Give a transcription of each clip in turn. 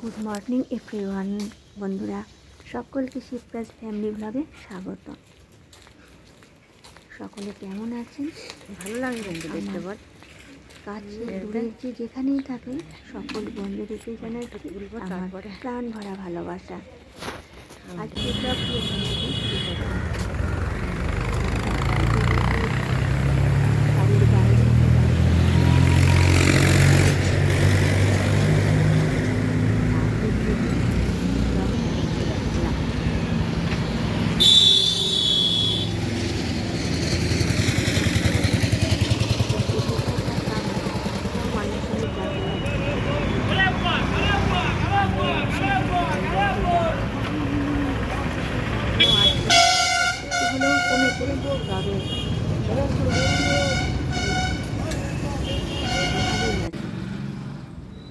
Good morning everyone. বন্ধুরা সকলকে Shivraj family ব্লগে স্বাগত। সকলে কেমন আছেন? ভালো লাগে বন্ধু দেখতে কাছে দূরে যে যেখানেই থাকে সকল বন্ধুদেরকে জানাচ্ছি আমার প্রাণ ভরা ভালোবাসা। হ্যাঁ। আজকে সব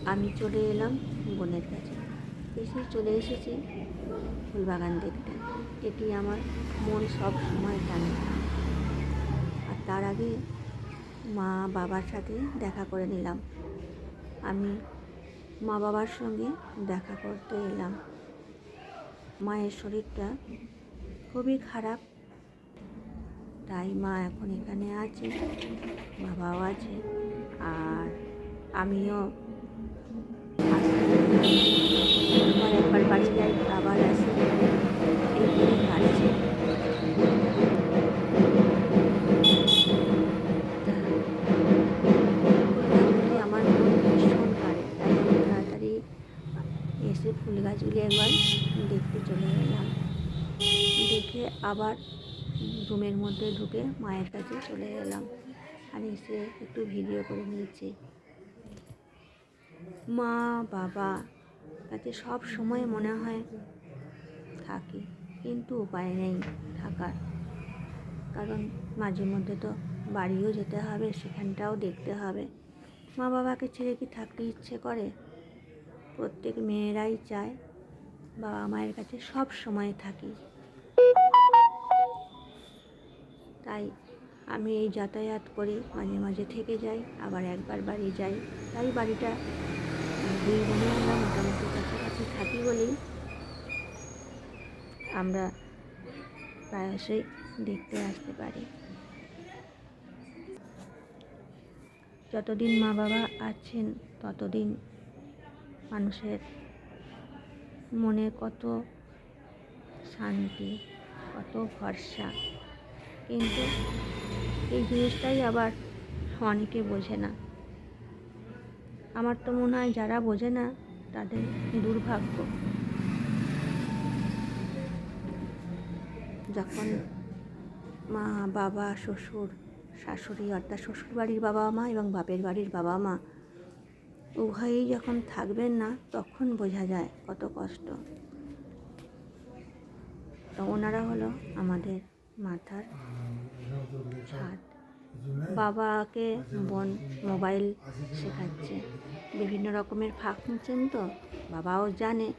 আমি চলে এলাম বোনের কাছে। এসে চলে এসেছি ফুলবাগান দেখতে। এটি আমার মন সব সময় টানে। আর তার আগে মা বাবার সাথে দেখা করে নিলাম। আমি মা বাবার সঙ্গে দেখা করতে এলাম। মায়ের শরীরটা খুবই খারাপ তাই মা এখন এখানে আছে, বাবাও আছে, আর আমিও। একবার বাড়ি যাই, আবার আসি আমার ভীষণ আমি তাড়াতাড়ি এসে ফুল গাছগুলি একবার দেখতে চলে এলাম দেখে আবার রুমের মধ্যে ঢুকে মায়ের কাছে চলে এলাম আর এসে একটু ভিডিও করে নিয়েছি। মা, বাবা কাছে সব সময় মনে হয় থাকি, কিন্তু উপায় নেই থাকার। কারণ মাঝে মধ্যে তো বাড়িও যেতে হবে, সেখানটাও দেখতে হবে। মা বাবাকে ছেড়ে কি থাকতে ইচ্ছে করে? প্রত্যেক মেয়েরাই চায় বাবা মায়ের কাছে সব সময় থাকি। তাই আমি এই যাতায়াত করি, মাঝে মাঝে থেকে যাই, আবার একবার বাড়ি যাই। তাই বাড়িটা দুই বোনে আমরা মোটামুটি কাছাকাছি থাকি বলেই আমরা প্রায়শই দেখতে আসতে পারি। যতদিন মা বাবা আছেন, ততদিন মানুষের মনে কত শান্তি, কত ভরসা। কিন্তু এই জিনিসটাই আবার অনেকে বোঝে না। আমার তো মনে হয় যারা বোঝে না, তাদের দুর্ভাগ্য। যখন মা, বাবা, শ্বশুর, শাশুড়ি অর্থাৎ শ্বশুর বাড়ির বাবা মা এবং বাপের বাড়ির বাবা মা উভয়েই যখন থাকবেন না, তখন বোঝা যায় কত কষ্ট। তো ওনারা হলো আমাদের মাথার ছাদ বাবাকে বোন মোবাইল শেখাচ্ছে। বিভিন্ন রকমের ফাংশন তো বাবাও জানে।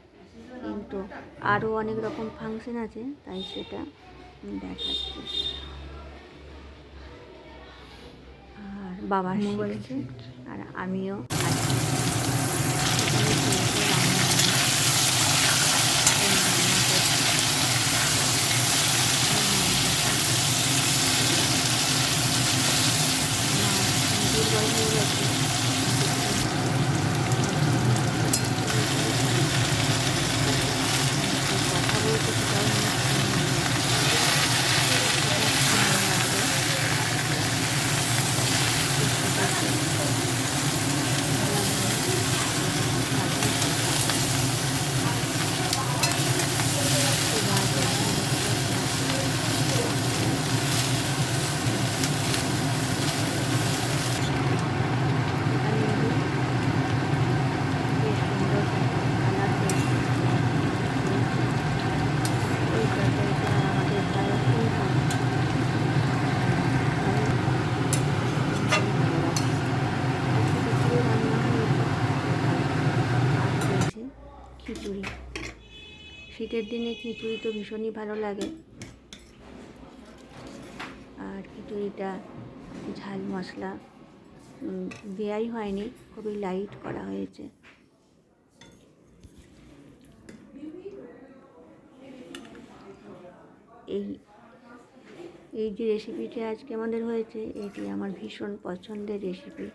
কিন্তু আরও অনেক রকম ফাংশন আছে তাই সেটা দেখাচ্ছে। আর বাবা শিখছে আর আমিও আছি। Thank you. শীতের দিনে খিচুড়ি তো ভীষণই ভালো লাগে। আর খিচুড়িটা ঝাল মশলা দেয়াই হয়নি, খুবই লাইট করা হয়েছে। এই এই যে রেসিপিটি আজকে আমাদের হয়েছে, এটি আমার ভীষণ পছন্দের রেসিপি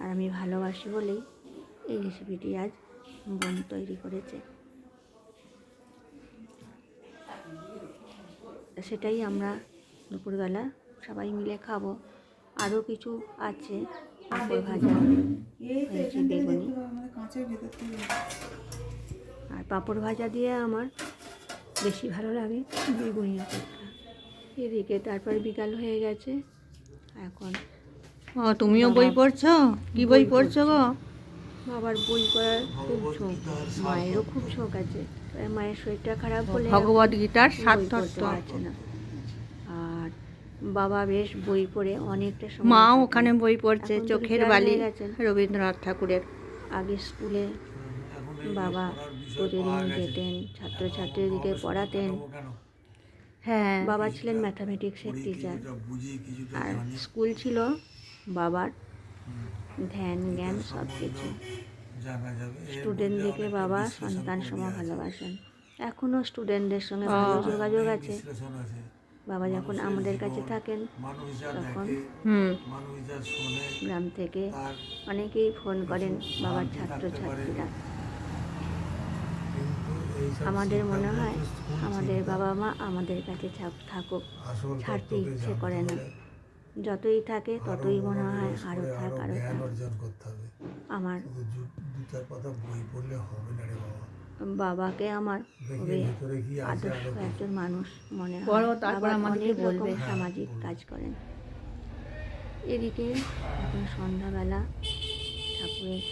আর আমি ভালোবাসি বলেই এই রেসিপিটি আজ বোন তৈরি করেছে। সেটাই আমরা দুপুরবেলা সবাই মিলে খাব। আরও কিছু আছে পাঁপড় ভাজা হয়েছে বেগুনি। আর পাঁপড় ভাজা দিয়ে আমার বেশি ভালো লাগে বেগুনি অপেক্ষা এদিকে তারপর বিকাল হয়ে গেছে এখন ও তুমিও বই পড়ছো? কি বই পড়ছো। গো? বাবার বই পড়ার খুব শখ মায়েরও খুব শখ আছে। মায়ের শরীরটা খারাপ হলে ভগবত গীতার সাত বই পড়তে তত্ত্ব পারছে না। আর বাবা বেশ বই পড়ে অনেকটা সময় মা ওখানে বই পড়ছে চোখের বালি রবীন্দ্রনাথ ঠাকুরের। আগে স্কুলে বাবা প্রতিদিন যেতেন ছাত্রছাত্রীদেরকে পড়াতেন। হ্যাঁ। বাবা ছিলেন ম্যাথামেটিক্সের টিচার আর স্কুল ছিল বাবার ধ্যান জ্ঞান সব কিছু। স্টুডেন্টদেরকে বাবা সন্তান সম ভালোবাসেন। এখনও স্টুডেন্টদের সঙ্গে ভালো যোগাযোগ আছে। বাবা যখন আমাদের কাছে থাকেন তখন গ্রাম থেকে অনেকেই ফোন করেন বাবার ছাত্রছাত্রীরা। আমাদের মনে হয় আমাদের বাবা মা আমাদের কাছে থাকুক ছাড়তে ইচ্ছে করে না। যতই থাকে ততই মনে হয় আরও থাক আরও থাক। আমার বাবাকে আমার আদর্শ একজন মানুষ মনে হয়। তারপর বলবে। সামাজিক কাজ করেন। এদিকে এখন সন্ধ্যাবেলা ঠাকুরের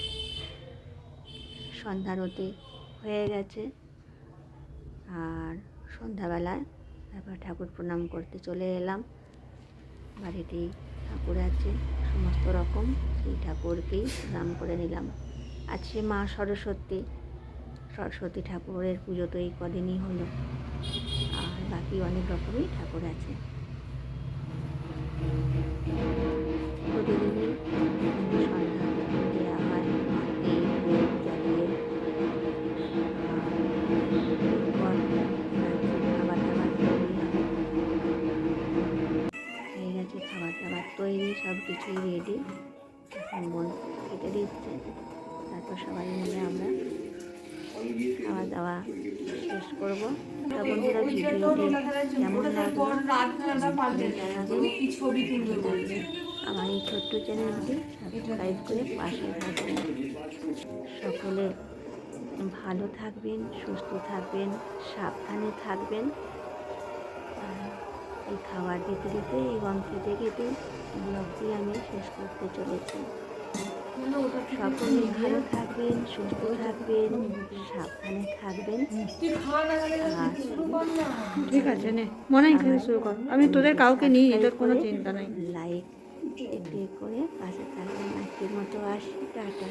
সন্ধ্যারতি হয়ে গেছে। আর সন্ধ্যাবেলায় তারপর ঠাকুর প্রণাম করতে চলে এলাম। বাড়িতেই ঠাকুর আছে, সমস্ত রকম। সেই ঠাকুরকেই প্রণাম করে নিলাম। আছে মা সরস্বতী সরস্বতী ঠাকুরের পুজো তো এই কদিনই হলো। আর বাকি অনেক রকমই ঠাকুর আছে। বোন কেটে দিচ্ছে। তারপর সবাই মিলে আমরা খাওয়া দাওয়া শেষ করব। তা বন্ধুরা, ভিডিওটি আমার এই ছোট্ট চ্যানেলটি সাবস্ক্রাইব করে পাশে থাকবেন। সকলে ভালো থাকবেন, সুস্থ থাকবেন, সাবধানে থাকবেন। এই খাবার দিতে দিতে এবং খেতে খেতে ব্লগটি আমি শেষ করতে চলেছি। সকলে ভালো থাকবেন সুস্থ থাকবেন সাবধানে থাকবেন। ঠিক আছে নে। মনে হয় শুরু কর। আমি তোদের কাউকে নিই তোর কোনো চিন্তা নাই। লাইক একটু করে পাশে থাকবেন। আজকের মতো আসি টাটা।